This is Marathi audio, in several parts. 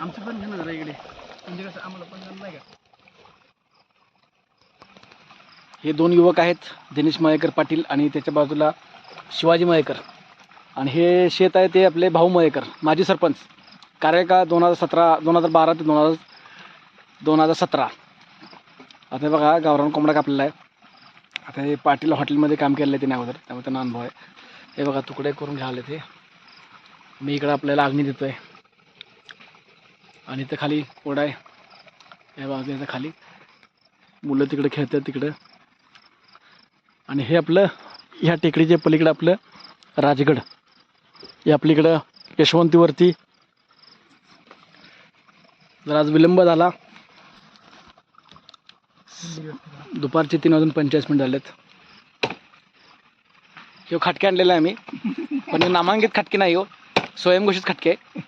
आमचं पण घे ना जरा इकडे. म्हणजे कसं आम्हाला पण जरा नाही का? हे दोन युवक आहेत दिनेश मयेकर पाटील आणि त्याच्या बाजूला शिवाजी मयेकर आणि हे शेत आहे ते आपले भाऊ मयेकर माजी सरपंच. कार्यकाळ दोन हजार सतरा दोन हजार बारा ते दोन हजार दोन हजार सतरा. आता हे बघा गावरान कोंबडा कापलेला आहे. आता हे पाटील हॉटेलमध्ये काम केलेलं आहे त्याने अगोदर त्यामुळे त्यांना अनुभव आहे. हे बघा तुकडे करून घ्याले ते. मी इकडं आपल्याला आग्नी देतो आहे आणि इथं खाली कोडा आहे. या बाजूला खाली. मुलं तिकडे खेळतात तिकडं. आणि हे आपलं ह्या टेकडीच्या पलीकडं आपलं राजगड. हे आपलीकडं यशवंतीवरती जर आज विलंब झाला. दुपारचे तीन वाजून पंचेचाळीस मिनिट झालेत. हे खटके आणलेला आहे आम्ही पण नामांकित खटके नाही हो. स्वयंघोषित खटके आहे.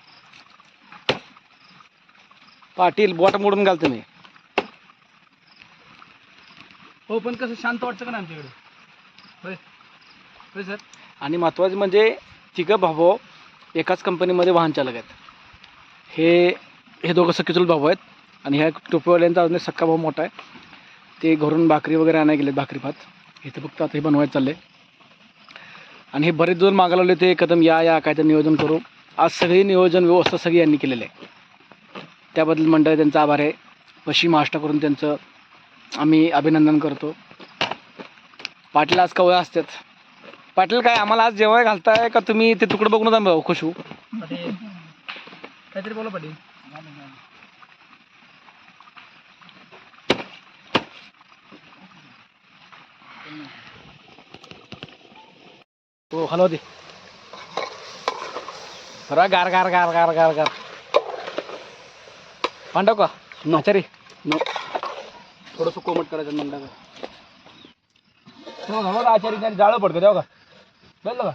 पाटील बोट मोडून घालतो मी. हो पण कसं शांत वाटतं का ना आमच्याकडे? होय. होय सर. आणि महत्त्वाचं म्हणजे तिघं भाऊ एकाच कंपनीमध्ये वाहन चालक आहेत. हे हे दोघं सखीचुल भाऊ आहेत. आणि ह्या टोपीवाल्यांचा अजून सक्का भाऊ मोठा आहे. ते घरून भाकरी वगैरे आणायला गेले भाकरी भात इथं फक्त आता हे बनवायचं चाललंय. आणि हे बरेच दिवस मागायला लागले ते कदम या या काय तर नियोजन करू. आज सगळी नियोजन व्यवस्था सगळी यांनी केलेली आहे. त्याबद्दल मंडळ त्यांचा आभार आहे. पश्चिम महाराष्ट्र करून त्यांचं आम्ही अभिनंदन करतो. पाटील आज कवळ असतात. पाटील काय आम्हाला आज जेव्हा घालताय का तुम्ही ते तुकडं बघूनच आम्ही खुश होऊ. काहीतरी बोला पाटील. हो हॅलो दे. गार गार गार गार गार गार. पांडव का? आचारी नो. थोडंसं कोमट करायचं मंडळ हो बघा आचारी त्याने जाळं पडतं तेव्हा का? बघलं का?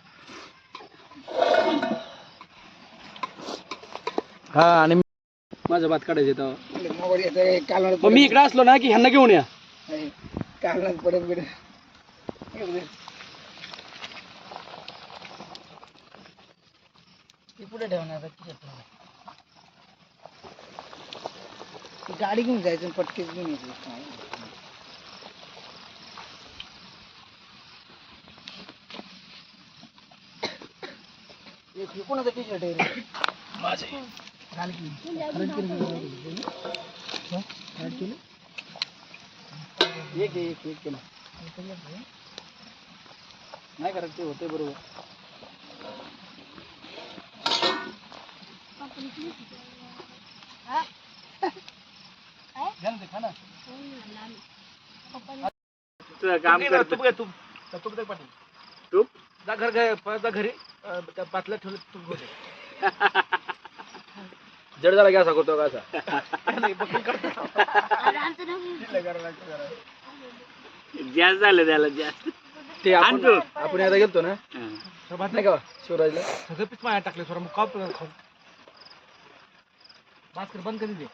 हा आणि माझं भात काढायचं तेव्हा. मग मी इकडे असलो ना की ह्यांना घेऊन या. पुढे ठेवणार गाडी घेऊन जायचं पटकेच घेऊन यायचं कोणाचा टी शर्ट आहे रे? घाल की. का? हं? एक एक एक केलं नाही करत ते होते बरोबर ते, खा ना. काम तूप घे ना, करतो तूप घे, तूप. त्या तूप दे पाटील. तूप? जा घर घे परत जा घरी अं, त्या पातल्या ठेवलं तूप घेऊन ये. जड झाला गॅस करतो का असा नाही, बघून करतो. दिलं करा, लागतं करा. जास्त झालं त्याला जास्त ते आपण आणतो. आपण एकदा गेलतो ना हं. भात नाही का शिवराजला सगळं पीठ माझ्या टाकले सोडा मग का खाऊ भास्कर बंद कधी दे